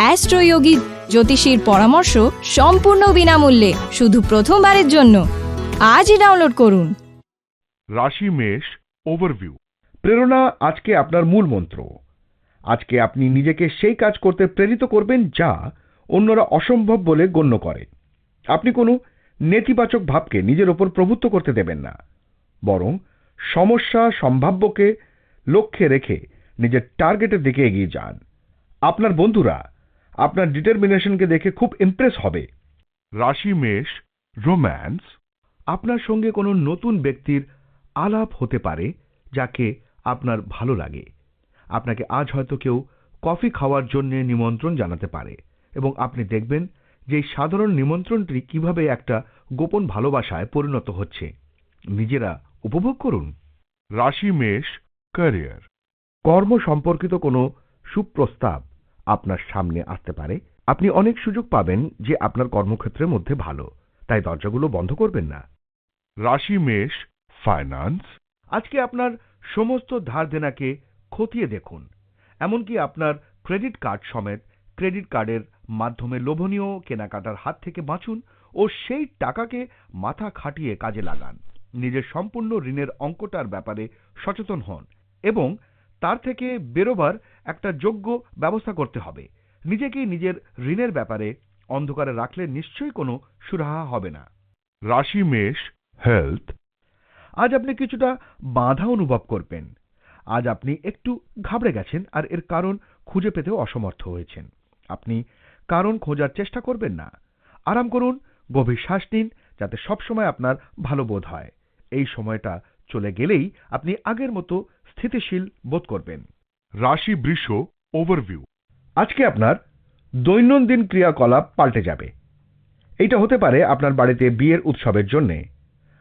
অ্যাস্ট্রোয়োগী জ্যোতিষীর পরামর্শ সম্পূর্ণ বিনামূল্যে, শুধু প্রথমবারের জন্য। আজই ডাউনলোড করুন। রাশি মেষ ওভারভিউ প্রেরণা আজকে আপনার মূল মন্ত্র। আজকে আপনি নিজেকে সেই কাজ করতে প্রেরিত করবেন যা অন্যরা অসম্ভব বলে গণ্য করে। আপনি কোনো নেতিবাচক ভাবকে নিজের ওপর প্রভুত্ব করতে দেবেন না। বরং সমস্যা সম্ভাব্যকে লক্ষ্যে রেখে নিজের টার্গেটের দিকে এগিয়ে যান। আপনার বন্ধুরা আপনার ডিটারমিনেশনকে দেখে খুব ইমপ্রেস হবে। রাশি মেষ রোম্যান্স আপনার সঙ্গে কোনো নতুন ব্যক্তির আলাপ হতে পারে যাকে আপনার ভালো লাগে। আপনাকে আজ হয়তো কেউ কফি খাওয়ার জন্য নিমন্ত্রণ জানাতে পারে এবং আপনি দেখবেন যে এই সাধারণ নিমন্ত্রণটি কীভাবে একটা গোপন ভালোবাসায় পরিণত হচ্ছে। নিজেরা উপভোগ করুন। রাশি মেষ ক্যারিয়ার কর্ম সম্পর্কিত কোনো সুপ্রস্তাব আপনার সামনে আসতে পারে। আপনি অনেক সুযোগ পাবেন যে আপনার কর্মক্ষেত্রের মধ্যে ভালো, তাই দরজাগুলো বন্ধ করবেন না। রাশি মেষ ফাইন্যান্স আজকে আপনার সমস্ত ধার দেনাকে খতিয়ে দেখুন। এমনকি আপনার ক্রেডিট কার্ড সমেত ক্রেডিট কার্ডের মাধ্যমে লোভনীয় কেনাকাটার হাত থেকে বাঁচুন ও সেই টাকাকে মাথা খাটিয়ে কাজে লাগান। নিজের সম্পূর্ণ ঋণের অঙ্কটার ব্যাপারে সচেতন হন এবং তার থেকে বেরোবার একটা যোগ্য ব্যবস্থা করতে হবে। নিজেকেই নিজের ঋণের ব্যাপারে অন্ধকারে রাখলে নিশ্চয়ই কোনো সুরাহা হবে না। রাশি মেষ হেলথ। আজ আপনি কিছুটা বাধা অনুভব করবেন। আজ আপনি একটু ঘাবড়ে গেছেন আর এর কারণ খুঁজে পেতেও অসমর্থ হয়েছেন। আপনি কারণ খোঁজার চেষ্টা করবেন না। আরাম করুন গভীর শ্বাস নিন যাতে সবসময় আপনার ভালো বোধ হয়। এই সময়টা চলে গেলেই আপনি আগের মতো স্থিতিশীল বোধ করবেন। রাশি বৃষ ওভারভিউ আজকে আপনার দৈনন্দিন ক্রিয়াকলাপ পাল্টে যাবে। এইটা হতে পারে আপনার বাড়িতে বিয়ের উৎসবের জন্যে।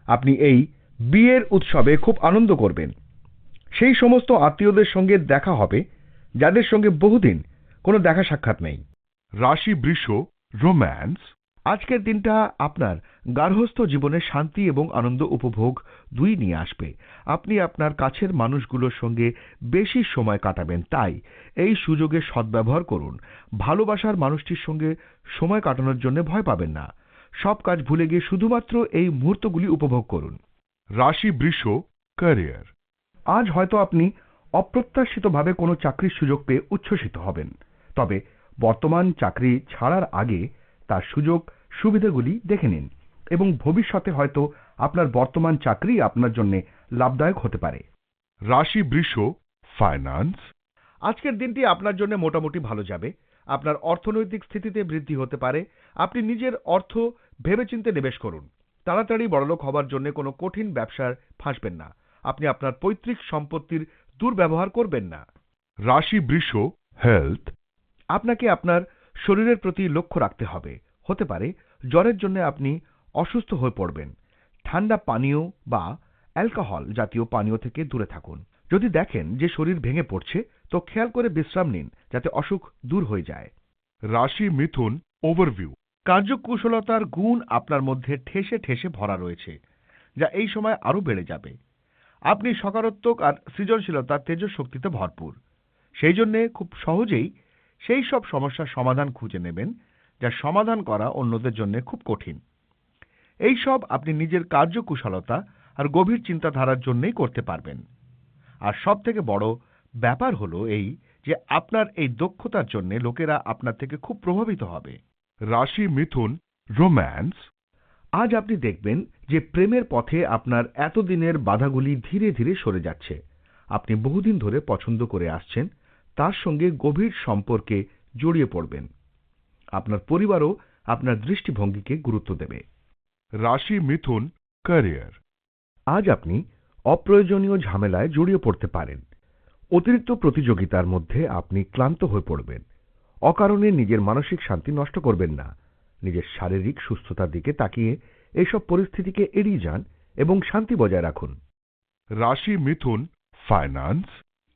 আপনি এই বিয়ের উৎসবে খুব আনন্দ করবেন। সেই সমস্ত আত্মীয়দের সঙ্গে দেখা হবে যাদের সঙ্গে বহুদিন কোনো দেখা সাক্ষাৎ নেই। রাশি বৃষ রোম্যান্স আজকের দিনটা আপনার গার্হস্থ জীবনে শান্তি এবং আনন্দ উপভোগ দুই নিয়ে আসবে। আপনি আপনার কাছের মানুষগুলোর সঙ্গে বেশি সময় কাটাবেন, তাই এই সুযোগে সদ্ব্যবহার করুন। ভালোবাসার মানুষটির সঙ্গে সময় কাটানোর জন্য ভয় পাবেন না। সব কাজ ভুলে গিয়ে শুধুমাত্র এই মুহূর্তগুলি উপভোগ করুন। রাশি বৃষ, ক্যারিয়ার। আজ হয়তো আপনি অপ্রত্যাশিতভাবে কোনো চাকরির সুযোগ পেয়ে উচ্ছ্বসিত হবেন, তবে বর্তমান চাকরি ছাড়ার আগে তার সুযোগ সুবিধাগুলি দেখে নিন এবং ভবিষ্যতে হয়তো আপনার বর্তমান চাকরি আপনার জন্য লাভদায়ক হতে পারে। রাশি বৃষ ফাইন্যান্স আজকের দিনটি আপনার জন্য মোটামুটি ভালো যাবে। আপনার অর্থনৈতিক স্থিতিতে বৃদ্ধি হতে পারে। আপনি নিজের অর্থ ভেবেচিন্তে নিবেশ করুন। তাড়াতাড়ি বড়লোক হবার জন্য কোনো কঠিন ব্যবসার ফাঁসবেন না। আপনি আপনার পৈতৃক সম্পত্তির দুর্ব্যবহার করবেন না। রাশি বৃষ হেলথ আপনাকে আপনার শরীরের প্রতি লক্ষ্য রাখতে হবে। হতে পারে জ্বরের জন্য আপনি অসুস্থ হয়ে পড়বেন। ঠান্ডা পানীয় বা অ্যালকোহল জাতীয় পানীয় থেকে দূরে থাকুন। যদি দেখেন যে শরীর ভেঙে পড়ছে, তো খেয়াল করে বিশ্রাম নিন, যাতে অসুখ দূর হয়ে যায়। রাশি মিথুন ওভারভিউ। কার্যকুশলতার গুণ আপনার মধ্যে ঠেসে ঠেসে ভরা রয়েছে, যা এই সময় আরও বেড়ে যাবে। আপনি সকারাত্মক আর সৃজনশীলতার তেজশক্তিতে ভরপুর। সেই জন্যে খুব সহজেই সেই সব সমস্যার সমাধান খুঁজে নেবেন, যা সমাধান করা অন্যদের জন্য খুব কঠিন। এই সব আপনি নিজের কার্যকুশলতা আর গভীর চিন্তাধারার জন্যই করতে পারবেন। আর সব থেকে বড় ব্যাপার হলো এই যে আপনার এই দক্ষতার জন্য লোকেরা আপনার থেকে খুব প্রভাবিত হবে। রাশি, মিথুন, রোম্যান্স, আজ আপনি দেখবেন যে প্রেমের পথে আপনার এতদিনের বাধাগুলি ধীরে ধীরে সরে যাচ্ছে। আপনি বহুদিন ধরে পছন্দ করে আসছেন, তার সঙ্গে গভীর সম্পর্কে জড়িয়ে পড়বেন। আপনার পরিবারও আপনার দৃষ্টিভঙ্গিকে গুরুত্ব দেবে। রাশি মিথুন ক্যারিয়ার। আজ আপনি অপ্রয়োজনীয় ঝামেলায় জড়িয়ে পড়তে পারেন। অতিরিক্ত প্রতিযোগিতার মধ্যে আপনি ক্লান্ত হয়ে পড়বেন। অকারণে নিজের মানসিক শান্তি নষ্ট করবেন না। নিজের শারীরিক সুস্থতার দিকে তাকিয়ে এইসব পরিস্থিতিকে এড়িয়ে যান এবং শান্তি বজায় রাখুন। রাশি মিথুন ফাইন্যান্স।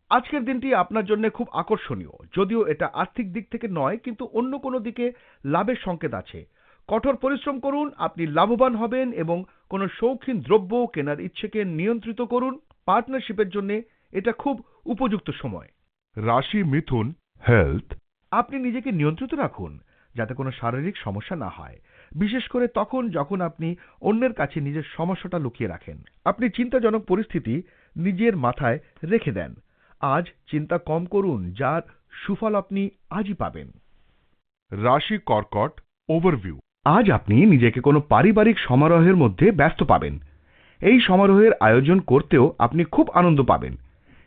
আজকের দিনটি আপনার জন্য খুব আকর্ষণীয়। যদিও এটা আর্থিক দিক থেকে নয় কিন্তু অন্য কোনো দিকে লাভের সংকেত আছে। কঠোর পরিশ্রম করুন আপনি লাভবান হবেন এবং কোনো শৌখিন দ্রব্য কেনার ইচ্ছেকে নিয়ন্ত্রিত করুন। পার্টনারশিপের জন্য এটা খুব উপযুক্ত সময়। রাশি মিথুন হেলথ আপনি নিজেকে নিয়ন্ত্রিত রাখুন যাতে কোনো শারীরিক সমস্যা না হয়। বিশেষ করে তখন যখন আপনি অন্যের কাছে নিজের সমস্যাটা লুকিয়ে রাখেন। আপনি চিন্তাজনক পরিস্থিতি নিজের মাথায় রেখে দেন। আজ চিন্তা কম করুন যার সুফল আপনি আজই পাবেন। রাশি কর্কট ওভারভিউ আজ আপনি নিজেকে কোনো পারিবারিক সমারোহের মধ্যে ব্যস্ত পাবেন। এই সমারোহের আয়োজন করতেও আপনি খুব আনন্দ পাবেন।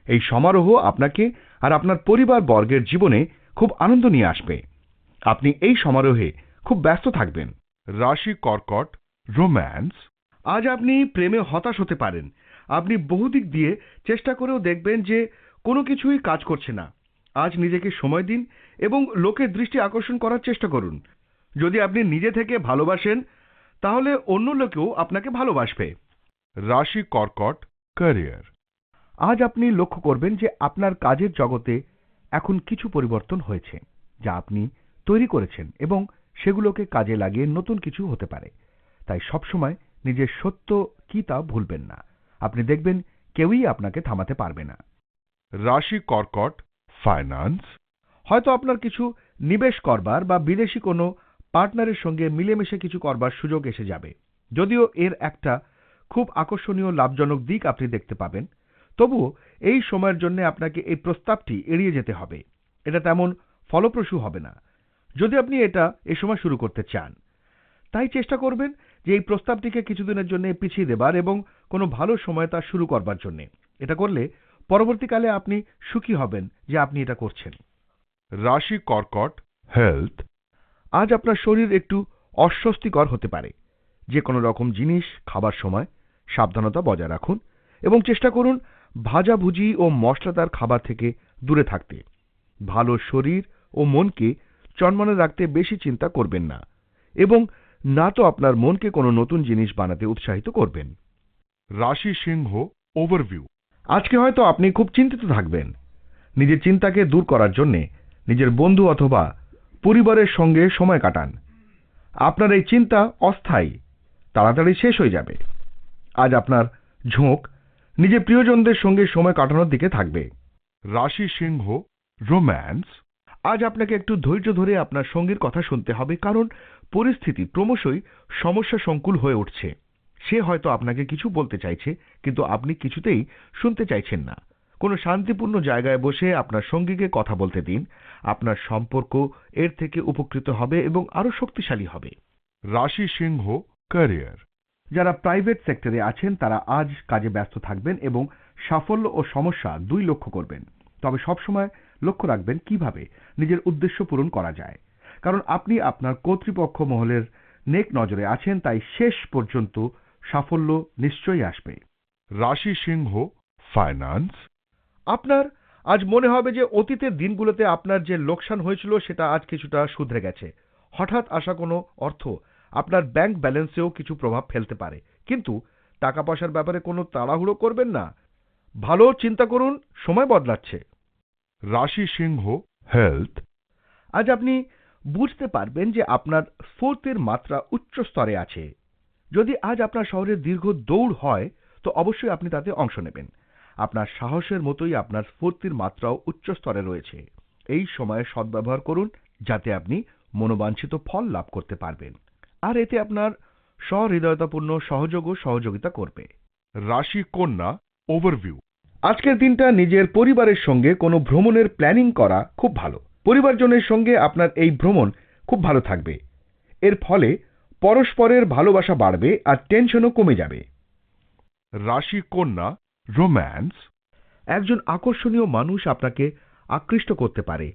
এই সমারোহ আপনাকে আর আপনার পরিবার বর্গের জীবনে খুব আনন্দ নিয়ে আসবে। আপনি এই সমারোহে খুব ব্যস্ত থাকবেন। রাশি কর্কট রোম্যান্স। আজ আপনি প্রেমে হতাশ হতে পারেন। আপনি বহুদিক দিয়ে চেষ্টা করেও দেখবেন যে কোনো কিছুই কাজ করছে না। আজ নিজেকে সময় দিন এবং লোকের দৃষ্টি আকর্ষণ করার চেষ্টা করুন। যদি আপনি নিজে থেকে ভালোবাসেন, তাহলে অন্য লোকেও আপনাকে ভালোবাসবে। রাশি কর্কট ক্যারিয়ার। আজ আপনি লক্ষ্য করবেন যে আপনার কাজের জগতে এখন কিছু পরিবর্তন হয়েছে, যা আপনি তৈরি করেছেন এবং সেগুলোকে কাজে লাগিয়ে নতুন কিছু হতে পারে। তাই সবসময় নিজের সত্য কি তা ভুলবেন না। আপনি দেখবেন কেউই আপনাকে থামাতে পারবে না। রাশি কর্কট ফাইন্যান্স। হয়তো আপনার কিছু নিবেশ করবার বা বিদেশি কোনো পার্টনারের সঙ্গে মিলেমিশে কিছু করবার সুযোগ এসে যাবে। যদিও এর একটা খুব আকর্ষণীয় লাভজনক দিক আপনি দেখতে পাবেন। তবুও এই সময়ের জন্য আপনাকে এই প্রস্তাবটি এড়িয়ে যেতে হবে। এটা তেমন ফলপ্রসূ হবে না। যদি আপনি এটা এ সময় শুরু করতে চান, তাই চেষ্টা করবেন যে এই প্রস্তাবটিকে কিছুদিনের জন্য পিছিয়ে দেবার এবং কোনো ভালো সময় তা শুরু করবার জন্য। এটা করলে পরবর্তীকালে আপনি সুখী হবেন যে আপনি এটা করছেন। রাশি কর্কট হেলথ আজ আপনার শরীর একটু অস্বস্তিকর হতে পারে। যে কোনো রকম জিনিস খাবার সময় সাবধানতা বজায় রাখুন এবং চেষ্টা করুন ভাজাভুজি ও মশলাদার খাবার থেকে দূরে থাকতে। ভালো শরীর ও মনকে চনমনে রাখতে বেশি চিন্তা করবেন না এবং না তো আপনার মনকে কোনো নতুন জিনিস বানাতে উৎসাহিত করবেন। রাশি সিংহ ওভারভিউ আজকে হয়তো আপনি খুব চিন্তিত থাকবেন। নিজের চিন্তাকে দূর করার জন্যে নিজের বন্ধু অথবা পরিবারের সঙ্গে সময় কাটান। আপনার এই চিন্তা অস্থায়ী, তাড়াতাড়ি শেষ হয়ে যাবে। আজ আপনার ঝোঁক নিজের প্রিয়জনদের সঙ্গে সময় কাটানোর দিকে থাকবে। রাশি সিংহ, রোম্যান্স, আজ আপনাকে একটু ধৈর্য ধরে আপনার সঙ্গীর কথা শুনতে হবে, কারণ পরিস্থিতি ক্রমশই সমস্যা সংকুল হয়ে উঠছে। সে হয়তো আপনাকে কিছু বলতে চাইছে, কিন্তু আপনি কিছুতেই শুনতে চাইছেন না। কোনো শান্তিপূর্ণ জায়গায় বসে আপনার সঙ্গীকে কথা বলতে দিন। আপনার সম্পর্ক এর থেকে উপকৃত হবে এবং আরও শক্তিশালী হবে। রাশি সিংহ ক্যারিয়ার। যারা প্রাইভেট সেক্টরে আছেন তারা আজ কাজে ব্যস্ত থাকবেন এবং সাফল্য ও সমস্যা দুই লক্ষ্য করবেন। তবে সবসময় লক্ষ্য রাখবেন কীভাবে নিজের উদ্দেশ্য পূরণ করা যায়। কারণ আপনি আপনার কর্তৃপক্ষ মহলের নেক নজরে আছেন তাই শেষ পর্যন্ত সাফল্য নিশ্চয়ই আসবে। রাশি সিংহ ফাইন্যান্স। আপনার, আজ মনে হবে যে অতীতের দিনগুলোতে আপনার যে লোকসান হয়েছিল সেটা আজ কিছুটা শুধরে গেছে। হঠাৎ আসা কোনো অর্থ, আপনার ব্যাংক ব্যালেন্সেও কিছু প্রভাব ফেলতে পারে। কিন্তু টাকা পয়সার ব্যাপারে কোনো তাড়াহুড়ো করবেন না। ভালো চিন্তা করুন, সময় বদলাচ্ছে। রাশি সিংহ, হেলথ। আজ আপনি বুঝতে পারবেন যে আপনার স্ফূর্তির মাত্রা উচ্চ স্তরে আছে। যদি আজ আপনার শহরে দীর্ঘ দৌড় হয়, তো অবশ্যই আপনি তাতে অংশ নেবেন। আপনার সাহসের মতোই আপনার স্ফূর্তির মাত্রাও উচ্চ স্তরে রয়েছে। এই সময়ে সদ্ব্যবহার করুন, যাতে আপনি মনোবাঞ্ছিত ফল লাভ করতে পারবেন। আর এতে আপনার সহৃদয়তাপূর্ণ সহযোগ ও সহযোগিতা করবে। রাশি কন্যা ওভারভিউ আজকের দিনটা নিজের পরিবারের সঙ্গে কোনো ভ্রমণের প্ল্যানিং করা খুব ভালো। পরিবারজনের সঙ্গে আপনার এই ভ্রমণ খুব ভালো থাকবে। এর ফলে পরস্পরের ভালোবাসা বাড়বে আর টেনশনও কমে যাবে। রাশি কন্যা রোম্যান্স একজন আকর্ষণীয় মানুষ আপনাকে আকৃষ্ট করতে পারে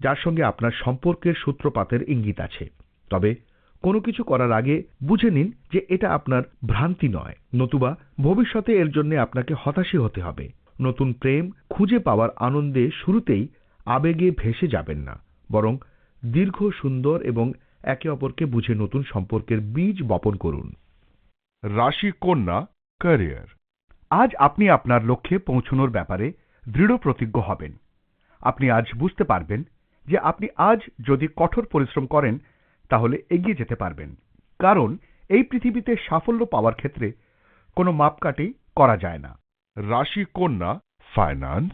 যার সঙ্গে আপনার সম্পর্কের সূত্রপাতের ইঙ্গিত আছে। তবে কোনো কিছু করার আগে বুঝে নিন যে এটা আপনার ভ্রান্তি নয় নতুবা ভবিষ্যতে এর জন্য আপনাকে হতাশী হতে হবে। নতুন প্রেম খুঁজে পাওয়ার আনন্দে শুরুতেই আবেগে ভেসে যাবেন না বরং দীর্ঘ সুন্দর এবং একে অপরকে বুঝে নতুন সম্পর্কের বীজ বপন করুন। রাশি কন্যা ক্যারিয়ার আজ আপনি আপনার লক্ষ্যে পৌঁছনোর ব্যাপারে দৃঢ় প্রতিজ্ঞ হবেন। আপনি আজ বুঝতে পারবেন যে আপনি আজ যদি কঠোর পরিশ্রম করেন, তাহলে এগিয়ে যেতে পারবেন। কারণ এই পৃথিবীতে সাফল্য পাওয়ার ক্ষেত্রে কোনো মাপকাঠি করা যায় না। রাশি কন্যা ফাইন্যান্স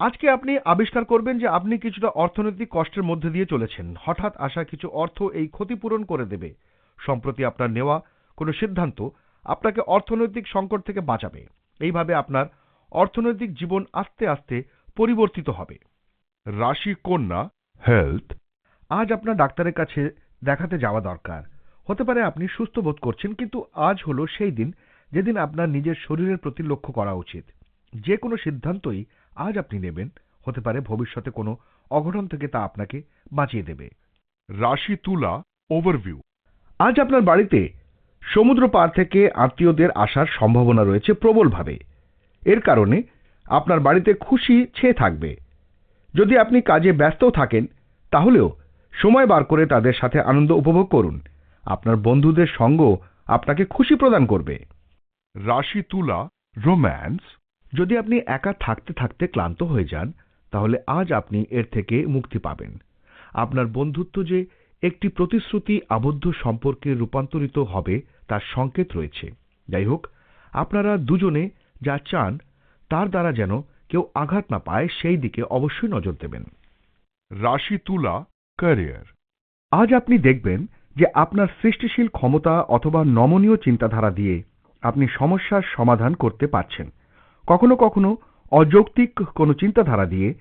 আজকে আপনি আবিষ্কার করবেন যে আপনি কিছুটা অর্থনৈতিক কষ্টের মধ্যে দিয়ে চলেছেন। হঠাৎ আসা কিছু অর্থ এই ক্ষতিপূরণ করে দেবে। সম্প্রতি আপনার নেওয়া কোনো সিদ্ধান্ত আপনাকে অর্থনৈতিক সংকট থেকে বাঁচাবে। এইভাবে আপনার অর্থনৈতিক জীবন আস্তে আস্তে পরিবর্তিত হবে। রাশি কন্যা হেলথ আজ আপনার ডাক্তারের কাছে দেখাতে যাওয়া দরকার। হতে পারে আপনি সুস্থ বোধ করছেন, কিন্তু আজ হলো সেই দিন যেদিন আপনার নিজের শরীরের প্রতি লক্ষ্য করা উচিত। যে কোনো সিদ্ধান্তই আজ আপনি নেবেন। হতে পারে ভবিষ্যতে কোনো অঘটন থেকে তা আপনাকে বাঁচিয়ে দেবে। রাশি তুলা ওভারভিউ আজ আপনার বাড়িতে সমুদ্র পার থেকে আত্মীয়দের আসার সম্ভাবনা রয়েছে প্রবলভাবে। এর কারণে আপনার বাড়িতে খুশি ছেয়ে থাকবে। যদি আপনি কাজে ব্যস্ত থাকেন, তাহলেও সময় বার করে তাদের সাথে আনন্দ উপভোগ করুন। আপনার বন্ধুদের সঙ্গ আপনাকে খুশি প্রদান করবে। রাশি তুলা রোম্যান্স। যদি আপনি একা থাকতে থাকতে ক্লান্ত হয়ে যান, তাহলে আজ আপনি এর থেকে মুক্তি পাবেন। আপনার বন্ধুত্ব যে একটি প্রতিশ্রুতি আবদ্ধ সম্পর্কে রূপান্তরিত হবে তার সংকেত রয়েছে। যাই হোক আপনারা দুজনে যা চান তার দ্বারা যেন কেউ আঘাত না পায় সেই দিকে অবশ্যই নজর দেবেন। রাশি তুলা ক্যারিয়ার। আজ আপনি দেখবেন যে আপনার সৃষ্টিশীল ক্ষমতা অথবা নমনীয় চিন্তাধারা দিয়ে আপনি সমস্যার সমাধান করতে পারছেন। কখনো কখনো অযৌক্তিক কোনো চিন্তাধারা দিয়ে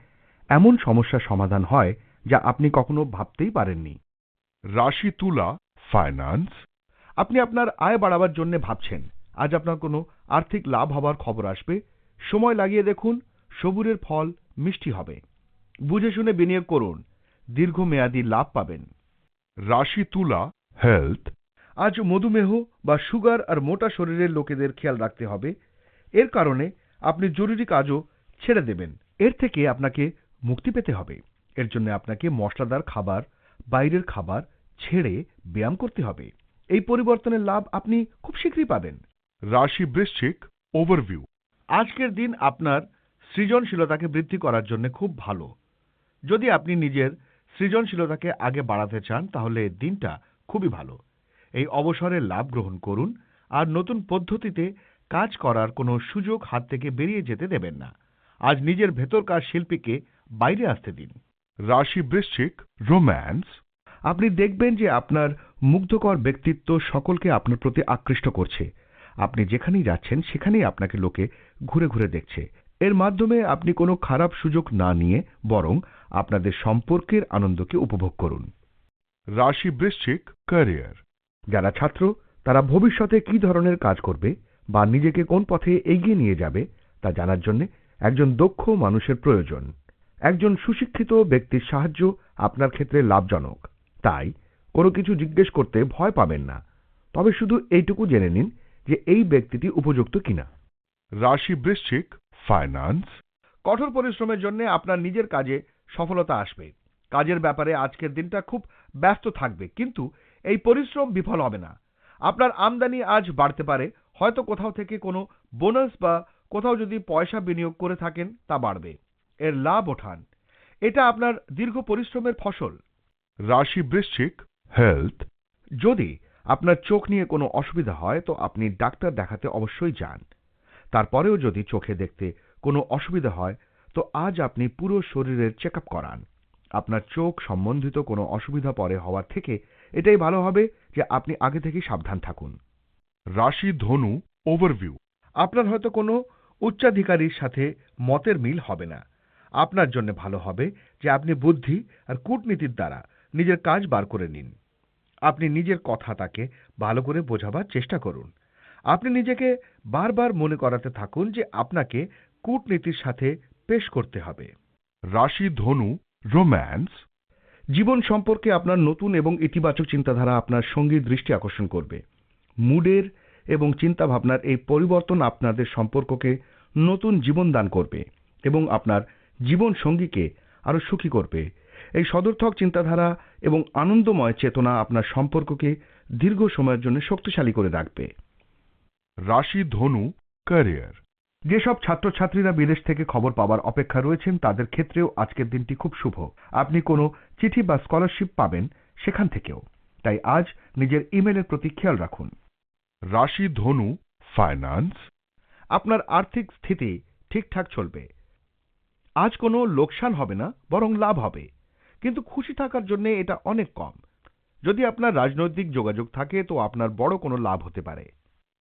এমন সমস্যার সমাধান হয় যা আপনি কখনো ভাবতেই পারেননি। রাশি তুলা ফাইন্যান্স। আপনি আপনার আয় বাড়াবার জন্য ভাবছেন। আজ আপনার কোনো আর্থিক লাভ হবার খবর আসবে। সময় লাগিয়ে দেখুন, সবুরের ফল মিষ্টি হবে। বুঝে শুনে বিনিয়োগ করুন। দীর্ঘমেয়াদী লাভ পাবেন। রাশি তুলা হেলথ। আজ মধুমেহ বা সুগার আর মোটা শরীরের লোকেদের খেয়াল রাখতে হবে। এর কারণে আপনি জরুরি কাজও ছেড়ে দেবেন। এর থেকে আপনাকে মুক্তি পেতে হবে। এর জন্য আপনাকে মশলাদার খাবার বাইরের খাবার ছেড়ে ব্যায়াম করতে হবে। এই পরিবর্তনের লাভ আপনি খুব শীঘ্রই পাবেন। রাশি বৃশ্চিক ওভারভিউ আজকের দিন আপনার সৃজনশীলতাকে বৃদ্ধি করার জন্য খুব ভালো। যদি আপনি নিজের সৃজনশীলতাকে আগে বাড়াতে চান তাহলে দিনটা খুবই ভালো। এই অবসরের লাভ গ্রহণ করুন আর নতুন পদ্ধতিতে কাজ করার কোনো সুযোগ হাত থেকে বেরিয়ে যেতে দেবেন না। আজ নিজের ভেতরকার শিল্পীকে বাইরে আসতে দিন। রাশি বৃশ্চিক রোম্যান্স আপনি দেখবেন যে আপনার মুগ্ধকর ব্যক্তিত্ব সকলকে আপনার প্রতি আকৃষ্ট করছে। আপনি যেখানেই যাচ্ছেন, সেখানেই আপনাকে লোকে ঘুরে ঘুরে দেখছে। এর মাধ্যমে আপনি কোনো খারাপ সুযোগ না নিয়ে বরং আপনাদের সম্পর্কের আনন্দকে উপভোগ করুন। রাশি বৃশ্চিক ক্যারিয়ার যারা ছাত্র, তারা ভবিষ্যতে কি ধরনের কাজ করবে বা নিজেকে কোন পথে এগিয়ে নিয়ে যাবে তা জানার জন্য একজন দক্ষ মানুষের প্রয়োজন। একজন সুশিক্ষিত ব্যক্তির সাহায্য আপনার ক্ষেত্রে লাভজনক। তাই কোনো কিছু জিজ্ঞেস করতে ভয় পাবেন না। তবে শুধু এইটুকু জেনে নিন যে এই ব্যক্তিটি উপযুক্ত কিনা। রাশি বৃশ্চিক ফাইন্যান্স কঠোর পরিশ্রমের জন্য আপনার নিজের কাজে সফলতা আসবে। কাজের ব্যাপারে আজকের দিনটা খুব ব্যস্ত থাকবে, কিন্তু এই পরিশ্রম বিফল হবে না। আপনার আমদানি আজ বাড়তে পারে, হয়তো কোথাও থেকে কোনো বোনাস বা কোথাও যদি পয়সা বিনিয়োগ করে থাকেন তা বাড়বে। এর লাভ ওঠান। এটা আপনার দীর্ঘ পরিশ্রমের ফসল। রাশি বৃশ্চিক হেলথ যদি আপনার চোখ নিয়ে কোনো অসুবিধা হয় তো আপনি ডাক্তার দেখাতে অবশ্যই যান। তারপরেও যদি চোখে দেখতে কোনো অসুবিধা হয় তো আজ আপনি পুরো শরীরের চেক করান। আপনার চোখ সম্বন্ধিত কোনো অসুবিধা পরে হওয়ার থেকে এটাই ভালো হবে যে আপনি আগে থেকেই সাবধান থাকুন। রাশি ধনু ওভারভিউ আপনার হয়তো কোনো উচ্চাধিকারীর সাথে মতের মিল হবে না। আপনার জন্য ভালো হবে যে আপনি বুদ্ধি আর কূটনীতির দ্বারা নিজের কাজ বার করে নিন। আপনি নিজের কথা তাকে ভালো করে বোঝাবার চেষ্টা করুন। আপনি নিজেকে বারবার মনে করাতে থাকুন যে আপনাকে কূটনীতির সাথে পেশ করতে হবে। রাশি, ধনু, রোম্যান্স। জীবন সম্পর্কে আপনার নতুন এবং ইতিবাচক চিন্তাধারা আপনার সঙ্গীর দৃষ্টি আকর্ষণ করবে। মুডের এবং চিন্তাভাবনার এই পরিবর্তন আপনাদের সম্পর্ককে নতুন জীবন দান করবে এবং আপনার জীবন সঙ্গীকে আরও সুখী করবে। এই সদর্থক চিন্তাধারা এবং আনন্দময় চেতনা আপনার সম্পর্ককে দীর্ঘ সময়ের জন্য শক্তিশালী করে রাখবে। রাশি ধনু ক্যারিয়ার। যেসব ছাত্রছাত্রীরা বিদেশ থেকে খবর পাওয়ার অপেক্ষা রয়েছেন তাদের ক্ষেত্রেও আজকের দিনটি খুব শুভ। আপনি কোনো চিঠি বা স্কলারশিপ পাবেন সেখান থেকেও। তাই আজ নিজের ইমেলের প্রতি খেয়াল রাখুন। রাশি ধনু ফাইন্যান্স। আপনার আর্থিক স্থিতি ঠিকঠাক চলবে। আজ কোনো লোকসান হবে না, বরং লাভ হবে। কিন্তু খুশি থাকার জন্য এটা অনেক কম। যদি আপনার রাজনৈতিক যোগাযোগ থাকে, তো আপনার বড় কোনো লাভ হতে পারে।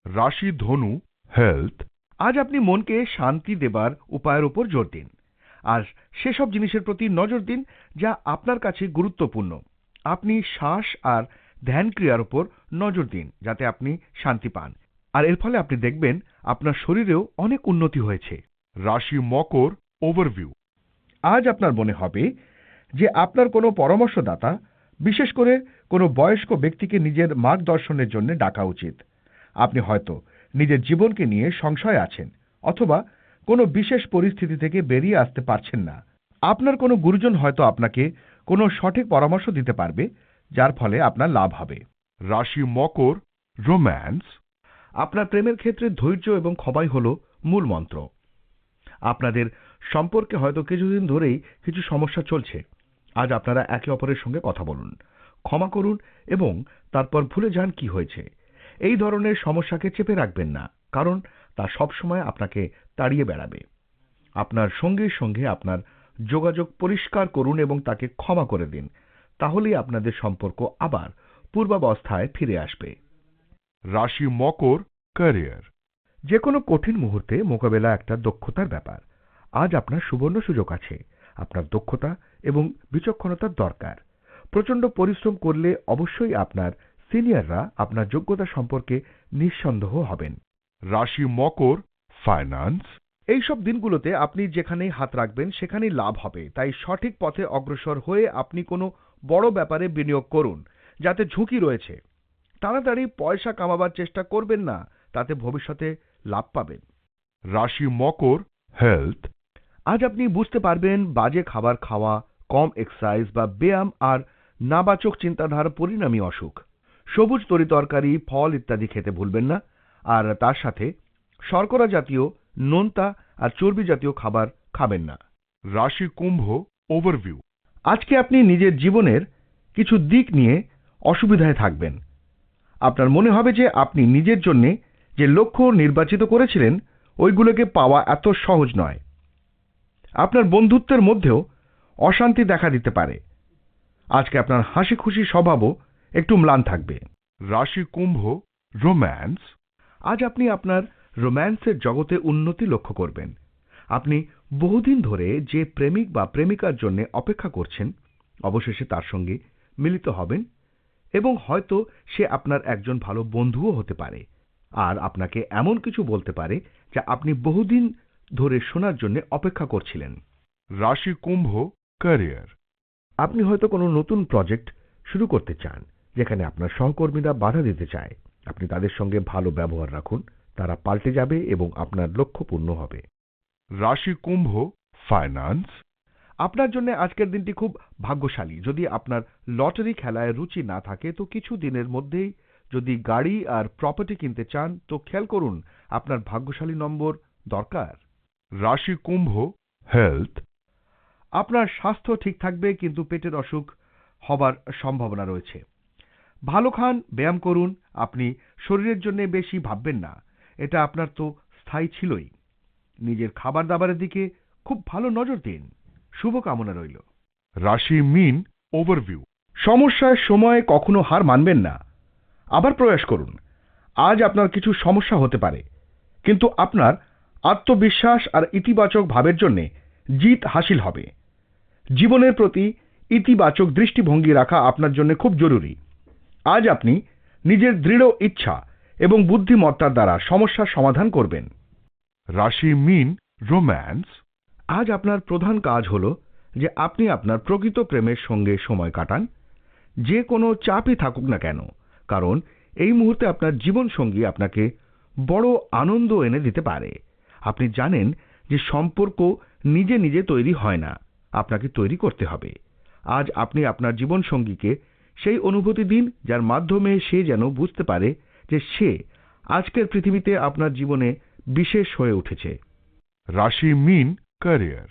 রাশি ধনু, হেলথ, আজ আপনি মনকে শান্তি দেবার উপায়ের উপর জোর দিন। আর সেসব জিনিসের প্রতি নজর দিন, যা আপনার কাছে গুরুত্বপূর্ণ। আপনি শ্বাস আর ধ্যান ক্রিয়ার উপর নজর দিন, যাতে আপনি শান্তি পান। আর এর ফলে আপনি দেখবেন, আপনার শরীরেও অনেক উন্নতি হয়েছে। রাশি মকর ওভারভিউ আজ আপনার মনে হবে যে আপনার কোনো পরামর্শদাতা, বিশেষ করে কোনো বয়স্ক ব্যক্তিকে নিজের মার্গদর্শনের জন্য ডাকা উচিত। আপনি হয়তো নিজের জীবনকে নিয়ে সংশয় আছেন অথবা কোনো বিশেষ পরিস্থিতি থেকে বেরিয়ে আসতে পারছেন না। আপনার কোনো গুরুজন হয়তো আপনাকে কোনো সঠিক পরামর্শ দিতে পারবে, যার ফলে আপনার লাভ হবে। রাশি মকর রোম্যান্স আপনার প্রেমের ক্ষেত্রে ধৈর্য এবং ক্ষমাই হল মূল মন্ত্র। আপনাদের সম্পর্কে হয়তো কিছুদিন ধরেই কিছু সমস্যা চলছে। আজ আপনারা একে অপরের সঙ্গে কথা বলুন ক্ষমা করুন এবং তারপর ভুলে যান কি হয়েছে। এই ধরনের সমস্যাকে চেপে রাখবেন না কারণ তা সবসময় আপনাকে তাড়িয়ে বেড়াবে। আপনার সঙ্গীর সঙ্গে আপনার যোগাযোগ পরিষ্কার করুন এবং তাকে ক্ষমা করে দিন তাহলেই আপনাদের সম্পর্ক আবার পূর্বাবস্থায় ফিরে আসবে। রাশি মকর ক্যারিয়ার। যে কোনো কঠিন মুহূর্তে মোকাবেলা একটা দক্ষতার ব্যাপার। আজ আপনার সুবর্ণ সুযোগ আছে। আপনার দক্ষতা এবং বিচক্ষণতার দরকার। প্রচণ্ড পরিশ্রম করলে অবশ্যই আপনার সিনিয়ররা আপনার যোগ্যতা সম্পর্কে নিঃসন্দেহ হবেন। রাশি মকর ফাইন্যান্স এই সব দিনগুলোতে আপনি যেখানেই হাত রাখবেন সেখানেই লাভ হবে। তাই সঠিক পথে অগ্রসর হয়ে আপনি কোনো বড় ব্যাপারে বিনিয়োগ করুন যাতে ঝুঁকি রয়েছে। তাড়াতাড়ি পয়সা কামাবার চেষ্টা করবেন না তাতে ভবিষ্যতে লাভ পাবেন। রাশি মকর হেলথ আজ আপনি বুঝতে পারবেন বাজে খাবার খাওয়া কম এক্সারসাইজ বা ব্যায়াম আর নাবাচক চিন্তাধার পরিণামী অসুখ। সবুজ তরিতরকারি ফল ইত্যাদি খেতে ভুলবেন না। আর তার সাথে শর্করা জাতীয় নোনতা আর চর্বি জাতীয় খাবার খাবেন না। রাশি কুম্ভ ওভারভিউ আজকে আপনি নিজের জীবনের কিছু দিক নিয়ে অসুবিধায় থাকবেন। আপনার মনে হবে যে আপনি নিজের জন্যে যে লক্ষ্য নির্বাচিত করেছিলেন ওইগুলোকে পাওয়া এত সহজ নয়। আপনার বন্ধুত্বের মধ্যেও অশান্তি দেখা দিতে পারে। আজকে আপনার হাসি খুশি স্বভাবও একটু ম্লান থাকবে। রাশি কুম্ভ রোম্যান্স আজ আপনি আপনার রোম্যান্সের জগতে উন্নতি লক্ষ্য করবেন। আপনি বহুদিন ধরে যে প্রেমিক বা প্রেমিকার জন্য অপেক্ষা করছেন অবশেষে তার সঙ্গে মিলিত হবেন এবং হয়তো সে আপনার একজন ভালো বন্ধুও হতে পারে। আর আপনাকে এমন কিছু বলতে পারে যা আপনি বহুদিন ধরে শোনার জন্য অপেক্ষা করছিলেন। রাশি কুম্ভ ক্যারিয়ার। আপনি হয়তো কোনো নতুন প্রজেক্ট শুরু করতে চান যেখানে আপনার সহকর্মীরা বাধা দিতে চায়। আপনি তাদের সঙ্গে ভালো ব্যবহার রাখুন তারা পাল্টে যাবে এবং আপনার লক্ষ্য পূর্ণ হবে। রাশি কুম্ভ ফাইন্যান্স। আপনার জন্য আজকের দিনটি খুব ভাগ্যশালী। যদি আপনার লটারি খেলায় রুচি না থাকে তো কিছু দিনের মধ্যেই যদি গাড়ি আর প্রপার্টি কিনতে চান তো খেয়াল করুন আপনার ভাগ্যশালী নম্বর দরকার। রাশি কুম্ভ হেলথ আপনার স্বাস্থ্য ঠিক থাকবে কিন্তু পেটের অসুখ হবার সম্ভাবনা রয়েছে। ভালো খান, ব্যায়াম করুন, আপনি শরীরের জন্য বেশি ভাববেন না, এটা আপনার তো স্থায়ী ছিলই। নিজের খাবার দাবারের দিকে খুব ভালো নজর দিন। শুভকামনা রইল। রাশি মিন ওভারভিউ সমস্যার সময় কখনো হার মানবেন না। আবার প্রয়াস করুন। আজ আপনার কিছু সমস্যা হতে পারে। কিন্তু আপনার আত্মবিশ্বাস আর ইতিবাচক ভাবের জন্যে জিত হাসিল হবে। জীবনের প্রতি ইতিবাচক দৃষ্টিভঙ্গি রাখা আপনার জন্য খুব জরুরি। আজ আপনি নিজের দৃঢ় ইচ্ছা এবং বুদ্ধিমত্তার দ্বারা সমস্যার সমাধান করবেন। রাশি মিন রোম্যান্স। আজ আপনার প্রধান কাজ হল যে আপনি আপনার প্রকৃত প্রেমের সঙ্গে সময় কাটান। যে কোনো চাপই থাকুক না কেন, কারণ এই মুহূর্তে আপনার জীবনসঙ্গী আপনাকে বড় আনন্দ এনে দিতে পারে। আপনি জানেন যে সম্পর্ক নিজে নিজে তৈরি হয় না আপনাকে তৈরি করতে হবে। আজ আপনি আপনার জীবনসঙ্গীকে সেই অনুভূতি দিন যার মাধ্যমে সে যেন বুঝতে পারে যে সে আজকের পৃথিবীতে আপনার জীবনে বিশেষ হয়ে উঠেছে। রাশি মিন ক্যারিয়ার।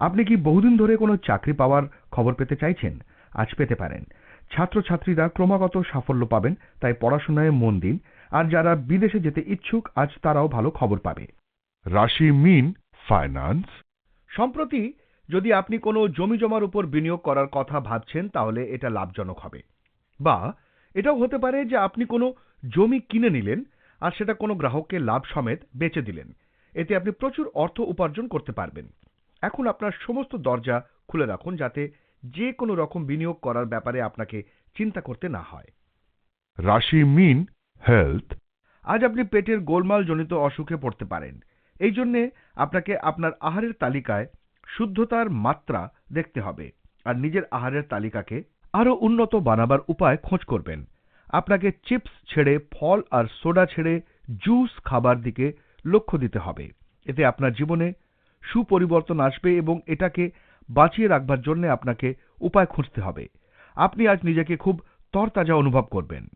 আপনি কি বহুদিন ধরে কোনো চাকরি পাওয়ার খবর পেতে চাইছেন? আজ পেতে পারেন। ছাত্রছাত্রীরা ক্রমাগত সাফল্য পাবেন তাই পড়াশোনায় মন দিন আর যারা বিদেশে যেতে ইচ্ছুক আজ তারাও ভালো খবর পাবে। রাশি মিন ফাইন্যান্স সম্প্রতি যদি আপনি কোনো জমি জমার উপর বিনিয়োগ করার কথা ভাবছেন তাহলে এটা লাভজনক হবে। বা এটাও হতে পারে যে আপনি কোনো জমি কিনে নিলেন আর সেটা কোনো গ্রাহককে লাভ সমেত বেচে দিলেন। এতে আপনি প্রচুর অর্থ উপার্জন করতে পারবেন। এখন আপনার সমস্ত দরজা খুলে রাখুন যাতে যে কোনো রকম বিনিয়োগ করার ব্যাপারে আপনাকে চিন্তা করতে না হয়। রাশি মিন হেলথ আজ আপনি পেটের গোলমাল জনিত অসুখে পড়তে পারেন। এই জন্যে আপনাকে আপনার আহারের তালিকায় শুদ্ধতার মাত্রা দেখতে হবে আর নিজের আহারের তালিকাকে আরও উন্নত বানাবার উপায় খোঁজ করবেন। আপনাকে চিপস ছেড়ে, ফল আর সোডা ছেড়ে জুস খাবার দিকে লক্ষ্য দিতে হবে। এতে আপনার জীবনে সুপরিবর্তন আসবে এবং এটাকে বাঁচিয়ে রাখবার জন্য আপনাকে উপায় খুঁজতে হবে। আপনি আজ নিজেকে খুব তরতাজা অনুভব করবেন।